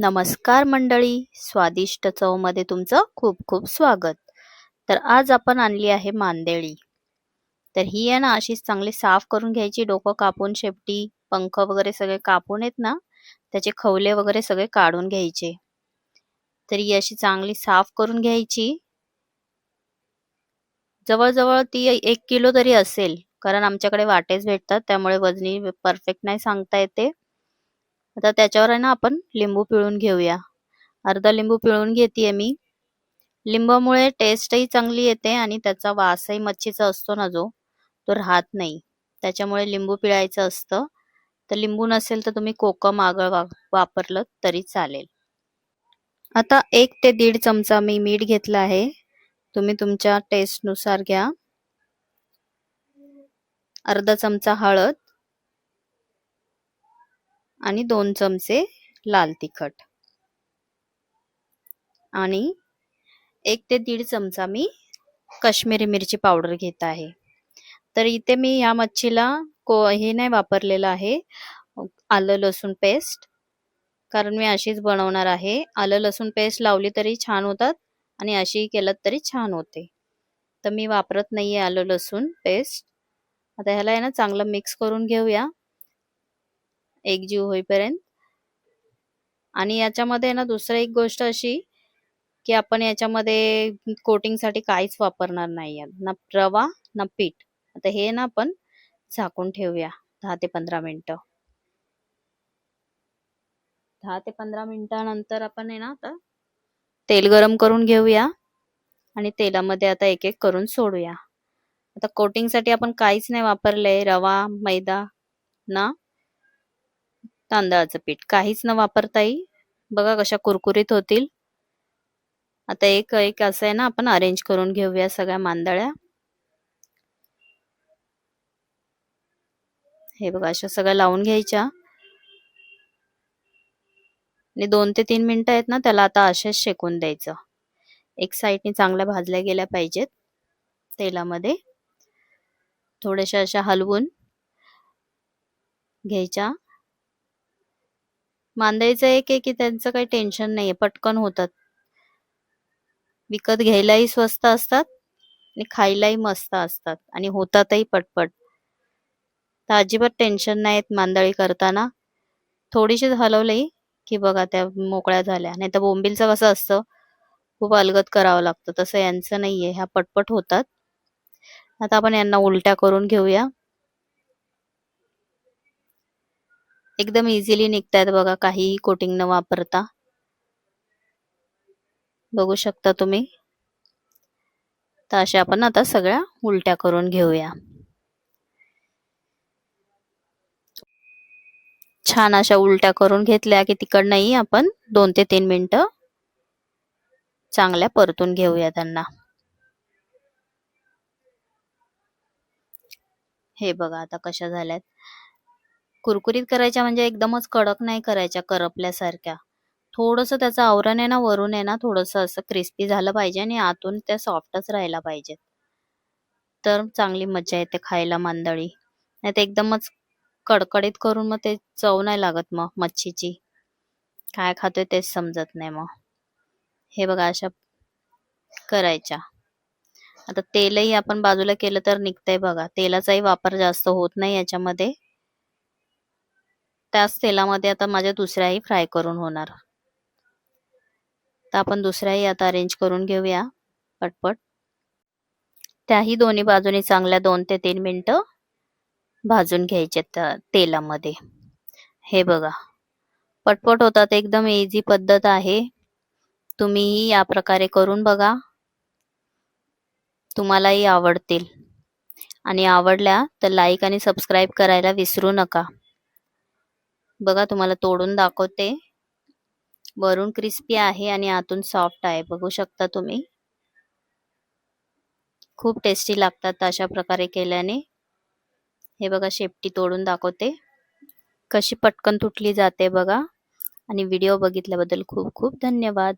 नमस्कार मंडळी स्वादिष्ट चवमध्ये तुमचं खूप खूप स्वागत. तर आज आपण आणली आहे मांदेळी तर ही आहे ना अशीच चांगली साफ करून घ्यायची डोकं कापून शेपटी पंख वगैरे सगळे कापून येत ना त्याचे खवले वगैरे सगळे काढून घ्यायचे. तर ही अशी चांगली साफ करून घ्यायची. जवळजवळ ती एक किलो तरी असेल कारण आमच्याकडे वाटेच भेटतात त्यामुळे वजनी परफेक्ट नाही सांगता येते. आता त्याच्यावर आहे ना आपण लिंबू पिळून घेऊया. अर्धा लिंबू पिळून घेते मी. लिंबामुळे टेस्टही चांगली येते आणि त्याचा वासही मच्छीचा असतो ना जो तो राहत नाही. त्याच्यामुळे लिंबू पिळायचं असतं. तर लिंबू नसेल तर तुम्ही कोकम आगळ वापरलं तरी चालेल. आता एक ते दीड चमचा मी मीठ घेतला आहे. तुम्ही तुमच्या टेस्टनुसार घ्या. अर्धा चमचा हळद. आणि दोन चमचे लाल तिखट. आणि एक ते दीड चमचा मी काश्मीरी मिरची पावडर घेत आहे. तर इथे मी या मच्छीला को हे नाही वापरलेलं आहे आलं लसूण पेस्ट. कारण मी अशीच बनवणार आहे. आलं लसूण पेस्ट लावली तरी छान होतात आणि अशी केलं तरी छान होते. तर मी वापरत नाहीये आलं लसूण पेस्ट. आता ह्याला आहे ना चांगलं मिक्स करून घेऊया. एकजीव होईपर्यंत. आणि याच्यामध्ये ना दुसरी एक गोष्ट अशी की आपण याच्यामध्ये कोटिंगसाठी काहीच वापरणार नाही ना रवा ना पीठ. आता हे ना आपण झाकून ठेवूया. दहा ते पंधरा मिनिटं. दहा ते पंधरा मिनिटानंतर आपण आहे ना आता तेल गरम करून घेऊया. आणि तेलामध्ये आता एक एक करून सोडूया. आता कोटिंगसाठी आपण काहीच नाही वापरले रवा मैदा ना तांदळाचं पीठ. काहीच न वापरताही बघा कशा कुरकुरीत होतील. आता एक एक असं आहे ना आपण अरेंज करून घेऊया सगळ्या मांदळ्या. हे बघा अशा सगळ्या लावून घ्यायच्या. आणि दोन ते तीन मिनिटं आहेत ना त्याला आता असेच शेकून द्यायचं. एक साईडने चांगल्या भाजल्या गेल्या पाहिजेत तेलामध्ये. थोड्याशा अशा हलवून घ्यायच्या. मांदायचं एक आहे की त्यांचं काही टेन्शन नाहीये पटकन होतात. विकत घ्यायलाही स्वस्त असतात आणि खायलाही मस्त असतात आणि होतातही पटपट. तर अजिबात टेन्शन नाहीत मांदळी करताना. थोडीशी हलवली की बघा त्या मोकळ्या झाल्या. नाही तर बोंबिलचं कसं असतं? खूप अलगत करावं लागतं. तसं यांचं नाहीये. ह्या पटपट होतात. आता आपण यांना उलट्या करून घेऊया. एकदम इझिली निघतायत बघा काहीही कोटिंग न वापरता. बघू शकता तुम्ही. तर अशा आपण आता सगळ्या उलट्या करून घेऊया. छान अशा उलट्या करून घेतल्या की तिकडनंही आपण दोन ते तीन मिनिटं चांगल्या परतून घेऊया त्यांना. हे बघा आता कशा झाल्यात. कुरकुरीत करायच्या म्हणजे एकदमच कडक नाही करायच्या करपल्यासारख्या. थोडंसं त्याचं आवरण आहे ना वरून आहे ना थोडंसं असं क्रिस्पी झालं पाहिजे आणि आतून त्या सॉफ्टच राहायला पाहिजेत. तर चांगली मजा येते खायला मांदळी. नाही तर एकदमच कडकडीत करून मग ते चव नाही लागत मग मच्छीची. काय खातोय तेच समजत नाही मग. हे बघा अशा करायच्या. आता तेलही आपण बाजूला केलं तर निघतंय बघा. तेलाचाही वापर जास्त होत नाही याच्यामध्ये. त्याच तेलामध्ये आता माझ्या दुसऱ्याही फ्राय करून होणार. तर आपण दुसऱ्याही आता अरेंज करून घेऊया पटपट. त्याही दोन्ही बाजूनी चांगल्या दोन ते तीन मिनटं भाजून घ्यायचे तेलामध्ये. हे बघा. पटपट होतात एकदम इझी पद्धत आहे. तुम्हीही या प्रकारे करून बघा. तुम्हालाही आवडतील. आणि आवडल्या तर लाईक आणि सबस्क्राईब करायला विसरू नका. बघा तुम्हाला तोडून दाखवते. वरून क्रिस्पी आहे आणि आतून सॉफ्ट आहे बघू शकता तुम्ही. खूप टेस्टी लागतात अशा प्रकारे केल्याने. हे बघा शेपटी तोडून दाखवते. कशी पटकन तुटली जाते बघा. आणि व्हिडिओ बघितल्याबद्दल खूप खूप धन्यवाद.